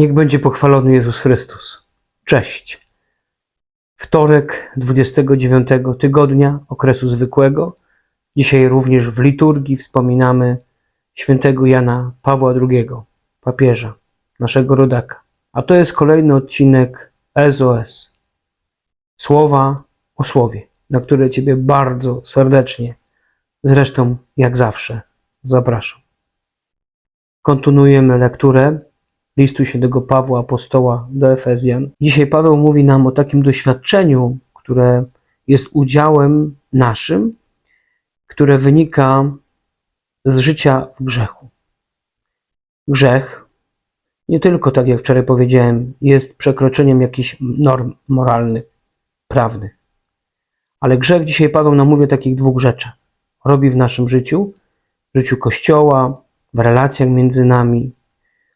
Niech będzie pochwalony Jezus Chrystus. Cześć. Wtorek 29 tygodnia okresu zwykłego. Dzisiaj również w liturgii wspominamy świętego Jana Pawła II, papieża, naszego rodaka. A to jest kolejny odcinek SOS. Słowa o słowie, na które Ciebie bardzo serdecznie, zresztą jak zawsze, zapraszam. Kontynuujemy lekturę listu świętego Pawła Apostoła do Efezjan. Dzisiaj Paweł mówi nam o takim doświadczeniu, które jest udziałem naszym, które wynika z życia w grzechu. Grzech, nie tylko tak jak wczoraj powiedziałem, jest przekroczeniem jakichś norm moralnych, prawnych, ale grzech dzisiaj Paweł nam mówi o takich dwóch rzeczach. Robi w naszym życiu, w życiu Kościoła, w relacjach między nami,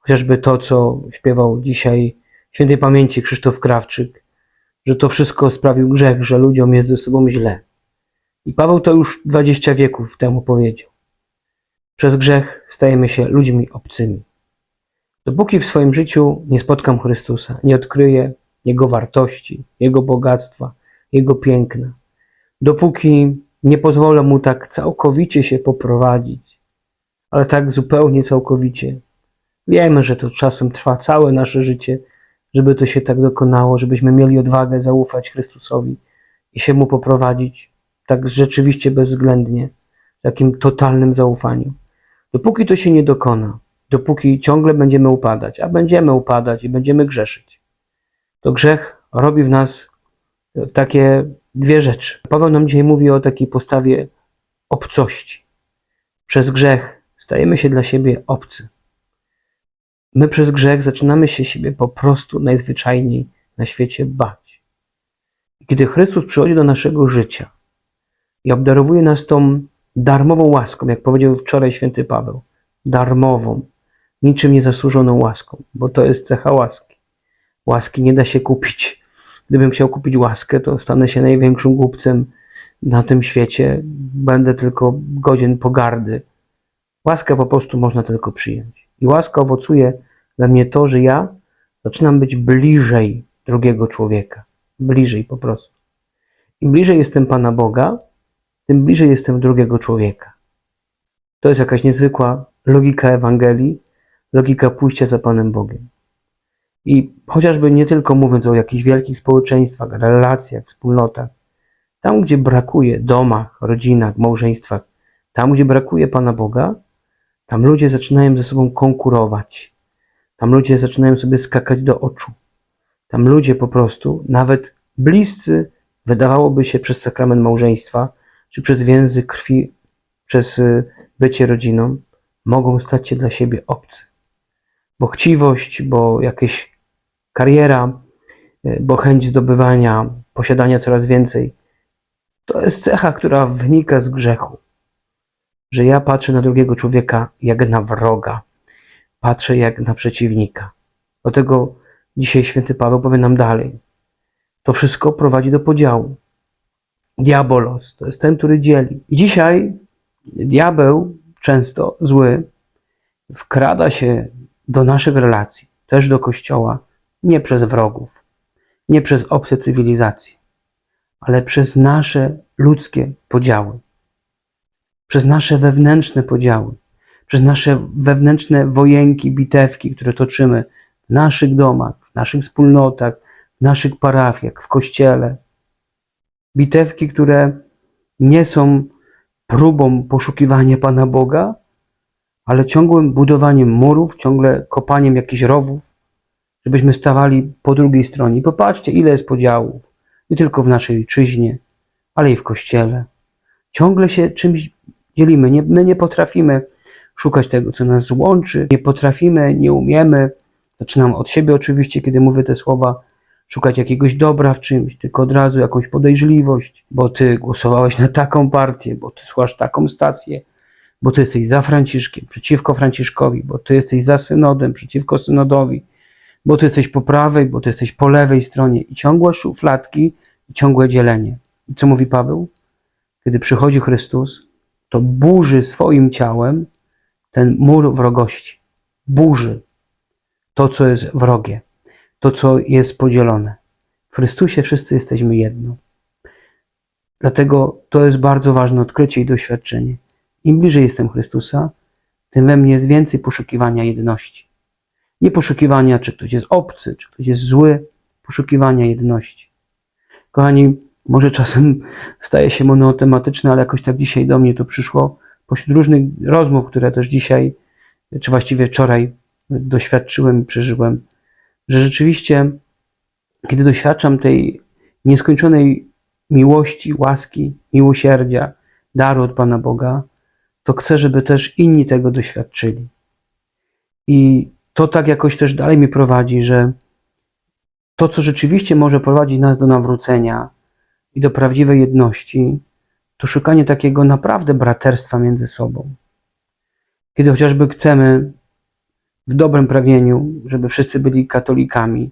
chociażby to, co śpiewał dzisiaj świętej pamięci Krzysztof Krawczyk, że to wszystko sprawił grzech, że ludziom jest ze sobą źle. I Paweł to już 20 wieków temu powiedział. Przez grzech stajemy się ludźmi obcymi. Dopóki w swoim życiu nie spotkam Chrystusa, nie odkryję Jego wartości, Jego bogactwa, Jego piękna, dopóki nie pozwolę Mu tak całkowicie się poprowadzić, ale tak zupełnie całkowicie, Wiemy, że to czasem trwa całe nasze życie, żeby to się tak dokonało, żebyśmy mieli odwagę zaufać Chrystusowi i się Mu poprowadzić tak rzeczywiście bezwzględnie, w takim totalnym zaufaniu. Dopóki to się nie dokona, dopóki ciągle będziemy upadać, a będziemy upadać i będziemy grzeszyć, to grzech robi w nas takie dwie rzeczy. Paweł nam dzisiaj mówi o takiej postawie obcości. Przez grzech stajemy się dla siebie obcy. My przez grzech zaczynamy się siebie po prostu najzwyczajniej na świecie bać. I Kiedy Chrystus przychodzi do naszego życia i obdarowuje nas tą darmową łaską, jak powiedział wczoraj święty Paweł, darmową, niczym niezasłużoną łaską, bo to jest cecha łaski. Łaski nie da się kupić. Gdybym chciał kupić łaskę, to stanę się największym głupcem na tym świecie. Będę tylko godzien pogardy. Łaskę po prostu można tylko przyjąć. I łaska owocuje we mnie to, że ja zaczynam być bliżej drugiego człowieka. Bliżej po prostu. Im bliżej jestem Pana Boga, tym bliżej jestem drugiego człowieka. To jest jakaś niezwykła logika Ewangelii, logika pójścia za Panem Bogiem. I chociażby nie tylko mówiąc o jakichś wielkich społeczeństwach, relacjach, wspólnotach, tam gdzie brakuje domach, rodzinach, małżeństwach, tam gdzie brakuje Pana Boga, tam ludzie zaczynają ze sobą konkurować. Tam ludzie zaczynają sobie skakać do oczu. Tam ludzie po prostu, nawet bliscy, wydawałoby się przez sakrament małżeństwa, czy przez więzy krwi, przez y, bycie rodziną, mogą stać się dla siebie obcy. Bo chciwość, bo jakaś kariera, y, bo chęć zdobywania, posiadania coraz więcej, to jest cecha, która wynika z grzechu że ja patrzę na drugiego człowieka jak na wroga, patrzę jak na przeciwnika. Dlatego dzisiaj święty Paweł powie nam dalej. To wszystko prowadzi do podziału. Diabolos to jest ten, który dzieli. I dzisiaj diabeł, często zły, wkrada się do naszych relacji, też do kościoła, nie przez wrogów, nie przez obce cywilizacje, ale przez nasze ludzkie podziały przez nasze wewnętrzne podziały, przez nasze wewnętrzne wojenki, bitewki, które toczymy w naszych domach, w naszych wspólnotach, w naszych parafiach, w kościele. Bitewki, które nie są próbą poszukiwania Pana Boga, ale ciągłym budowaniem murów, ciągle kopaniem jakichś rowów, żebyśmy stawali po drugiej stronie. I popatrzcie, ile jest podziałów. Nie tylko w naszej ojczyźnie, ale i w kościele. Ciągle się czymś dzielimy. Nie, my nie potrafimy szukać tego, co nas łączy, nie potrafimy, nie umiemy. Zaczynam od siebie oczywiście, kiedy mówię te słowa, szukać jakiegoś dobra w czymś, tylko od razu jakąś podejrzliwość, bo ty głosowałeś na taką partię, bo ty słuchasz taką stację, bo ty jesteś za Franciszkiem, przeciwko Franciszkowi, bo ty jesteś za synodem, przeciwko synodowi, bo ty jesteś po prawej, bo ty jesteś po lewej stronie i ciągłe szufladki i ciągłe dzielenie. I co mówi Paweł? Kiedy przychodzi Chrystus, to burzy swoim ciałem ten mur wrogości. Burzy. to, co jest wrogie, to, co jest podzielone. W Chrystusie wszyscy jesteśmy jedno. Dlatego to jest bardzo ważne odkrycie i doświadczenie. Im bliżej jestem Chrystusa, tym we mnie jest więcej poszukiwania jedności. Nie poszukiwania, czy ktoś jest obcy, czy ktoś jest zły, poszukiwania jedności. Kochani, może czasem staje się monotematyczne, ale jakoś tak dzisiaj do mnie to przyszło, pośród różnych rozmów, które też dzisiaj, czy właściwie wczoraj doświadczyłem przeżyłem, że rzeczywiście, kiedy doświadczam tej nieskończonej miłości, łaski, miłosierdzia, daru od Pana Boga, to chcę, żeby też inni tego doświadczyli. I to tak jakoś też dalej mi prowadzi, że to, co rzeczywiście może prowadzić nas do nawrócenia i do prawdziwej jedności, to szukanie takiego naprawdę braterstwa między sobą. Kiedy chociażby chcemy w dobrym pragnieniu, żeby wszyscy byli katolikami,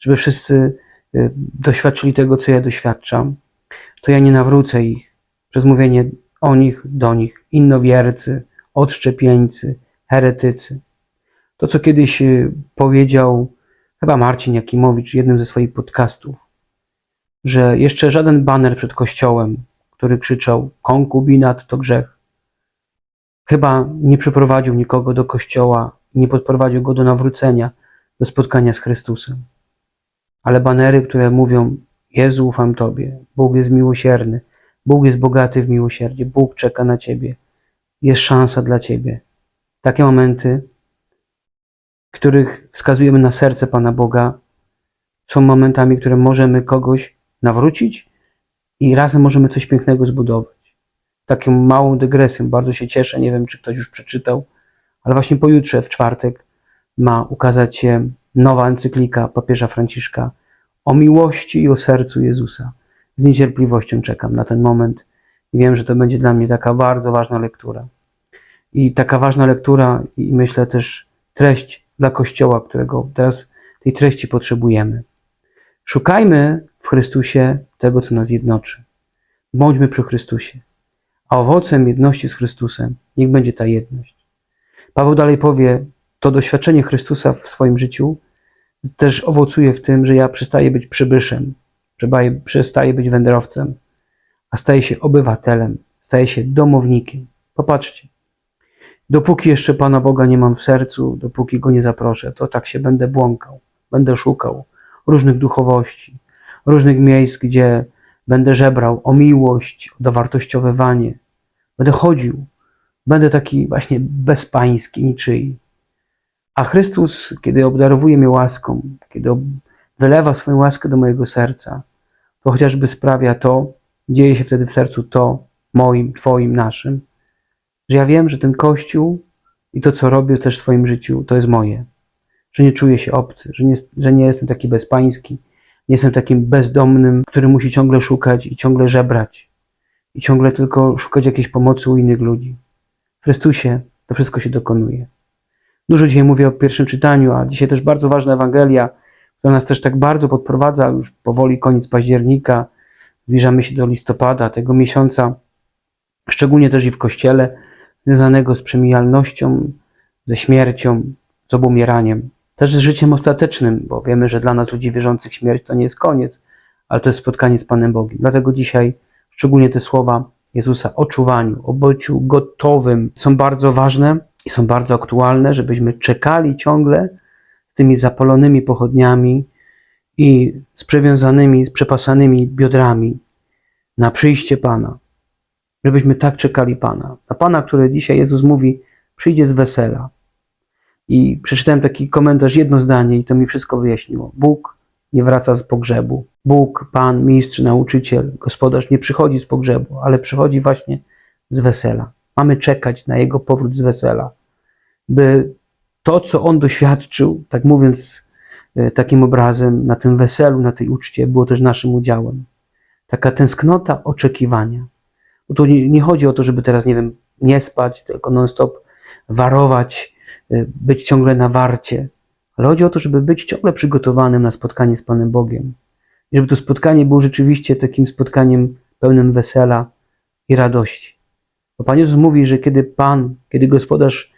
żeby wszyscy y, doświadczyli tego, co ja doświadczam, to ja nie nawrócę ich przez mówienie o nich, do nich, innowiercy, odszczepieńcy, heretycy. To, co kiedyś y, powiedział chyba Marcin Jakimowicz w jednym ze swoich podcastów, że jeszcze żaden baner przed kościołem, który krzyczał konkubinat to grzech, chyba nie przyprowadził nikogo do kościoła, nie podprowadził go do nawrócenia, do spotkania z Chrystusem. Ale banery, które mówią Jezu, ufam Tobie, Bóg jest miłosierny, Bóg jest bogaty w miłosierdzie, Bóg czeka na Ciebie, jest szansa dla Ciebie. Takie momenty, których wskazujemy na serce Pana Boga, są momentami, które możemy kogoś nawrócić i razem możemy coś pięknego zbudować. Taką małą dygresją, bardzo się cieszę, nie wiem, czy ktoś już przeczytał, ale właśnie pojutrze, w czwartek, ma ukazać się nowa encyklika papieża Franciszka o miłości i o sercu Jezusa. Z niecierpliwością czekam na ten moment i wiem, że to będzie dla mnie taka bardzo ważna lektura. I taka ważna lektura, i myślę też treść dla Kościoła, którego teraz tej treści potrzebujemy. Szukajmy w Chrystusie tego, co nas jednoczy. Bądźmy przy Chrystusie. A owocem jedności z Chrystusem niech będzie ta jedność. Paweł dalej powie, to doświadczenie Chrystusa w swoim życiu też owocuje w tym, że ja przestaję być przybyszem, przestaję być wędrowcem, a staję się obywatelem, staję się domownikiem. Popatrzcie, dopóki jeszcze Pana Boga nie mam w sercu, dopóki Go nie zaproszę, to tak się będę błąkał, będę szukał różnych duchowości, różnych miejsc, gdzie będę żebrał o miłość, o dowartościowywanie. Będę chodził, będę taki właśnie bezpański, niczyi. A Chrystus, kiedy obdarowuje mnie łaską, kiedy wylewa swoją łaskę do mojego serca, to chociażby sprawia to, dzieje się wtedy w sercu to, moim, Twoim, naszym, że ja wiem, że ten Kościół i to, co robię też w swoim życiu, to jest moje. Że nie czuję się obcy, że nie, że nie jestem taki bezpański, nie jestem takim bezdomnym, który musi ciągle szukać i ciągle żebrać i ciągle tylko szukać jakiejś pomocy u innych ludzi. W Chrystusie to wszystko się dokonuje. Dużo dzisiaj mówię o pierwszym czytaniu, a dzisiaj też bardzo ważna Ewangelia, która nas też tak bardzo podprowadza, już powoli koniec października, zbliżamy się do listopada, tego miesiąca, szczególnie też i w Kościele, związanego z przemijalnością, ze śmiercią, z obumieraniem, też z życiem ostatecznym, bo wiemy, że dla nas ludzi wierzących śmierć to nie jest koniec, ale to jest spotkanie z Panem Bogiem. Dlatego dzisiaj szczególnie te słowa Jezusa o czuwaniu, o byciu gotowym są bardzo ważne i są bardzo aktualne, żebyśmy czekali ciągle z tymi zapalonymi pochodniami i z przewiązanymi, z przepasanymi biodrami na przyjście Pana. Żebyśmy tak czekali Pana. Na Pana, który dzisiaj Jezus mówi, przyjdzie z wesela. I przeczytałem taki komentarz, jedno zdanie, i to mi wszystko wyjaśniło. Bóg nie wraca z pogrzebu. Bóg, Pan, mistrz, nauczyciel, gospodarz nie przychodzi z pogrzebu, ale przychodzi właśnie z wesela. Mamy czekać na Jego powrót z wesela, by to, co On doświadczył, tak mówiąc e, takim obrazem, na tym weselu, na tej uczcie, było też naszym udziałem. Taka tęsknota oczekiwania. Bo tu nie, nie chodzi o to, żeby teraz, nie wiem, nie spać, tylko non-stop warować, być ciągle na warcie, ale chodzi o to, żeby być ciągle przygotowanym na spotkanie z Panem Bogiem. I żeby to spotkanie było rzeczywiście takim spotkaniem pełnym wesela i radości. Bo Pan Jezus mówi, że kiedy Pan, kiedy gospodarz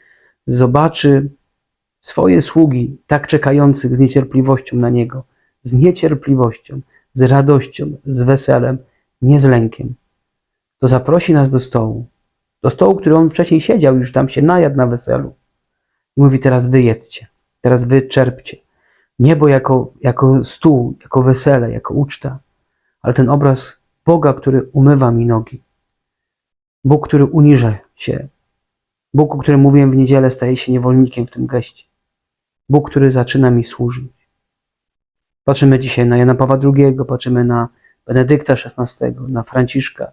zobaczy swoje sługi, tak czekających z niecierpliwością na Niego, z niecierpliwością, z radością, z weselem, nie z lękiem, to zaprosi nas do stołu, do stołu, który On wcześniej siedział, już tam się najadł na weselu. I mówi, teraz wy jedzcie, teraz wy czerpcie. Niebo jako, jako stół, jako wesele, jako uczta, ale ten obraz Boga, który umywa mi nogi. Bóg, który uniża się. Bóg, o którym mówiłem w niedzielę, staje się niewolnikiem w tym geście. Bóg, który zaczyna mi służyć. Patrzymy dzisiaj na Jana Pawła II, patrzymy na Benedykta XVI, na Franciszka,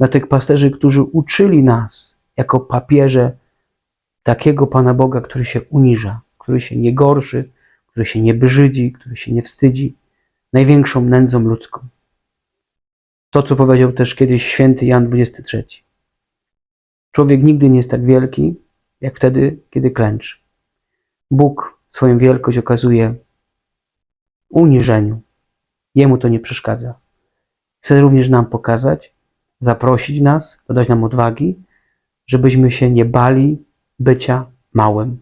na tych pasterzy, którzy uczyli nas jako papieże takiego Pana Boga, który się uniża, który się nie gorszy, który się nie brzydzi, który się nie wstydzi największą nędzą ludzką. To, co powiedział też kiedyś święty Jan XXIII. Człowiek nigdy nie jest tak wielki, jak wtedy, kiedy klęczy. Bóg swoją wielkość okazuje uniżeniu. Jemu to nie przeszkadza. Chce również nam pokazać, zaprosić nas, dodać nam odwagi, żebyśmy się nie bali bycia małym,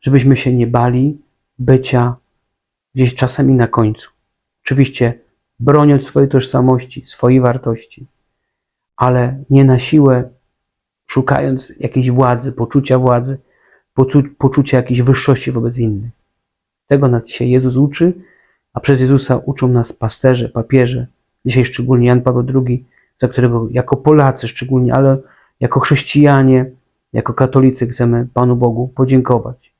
żebyśmy się nie bali bycia gdzieś czasami na końcu. Oczywiście broniąc swojej tożsamości, swojej wartości, ale nie na siłę szukając jakiejś władzy, poczucia władzy, poczu- poczucia jakiejś wyższości wobec innych. Tego nas dzisiaj Jezus uczy, a przez Jezusa uczą nas pasterze, papieże, dzisiaj szczególnie Jan Paweł II, za którego jako Polacy szczególnie, ale jako chrześcijanie, jako katolicy chcemy Panu Bogu podziękować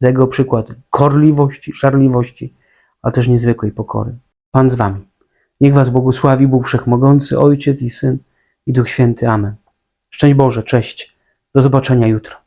za Jego przykład korliwości, żarliwości, ale też niezwykłej pokory. Pan z Wami. Niech Was błogosławi Bóg Wszechmogący, Ojciec i Syn i Duch Święty. Amen. Szczęść Boże, cześć. Do zobaczenia jutro.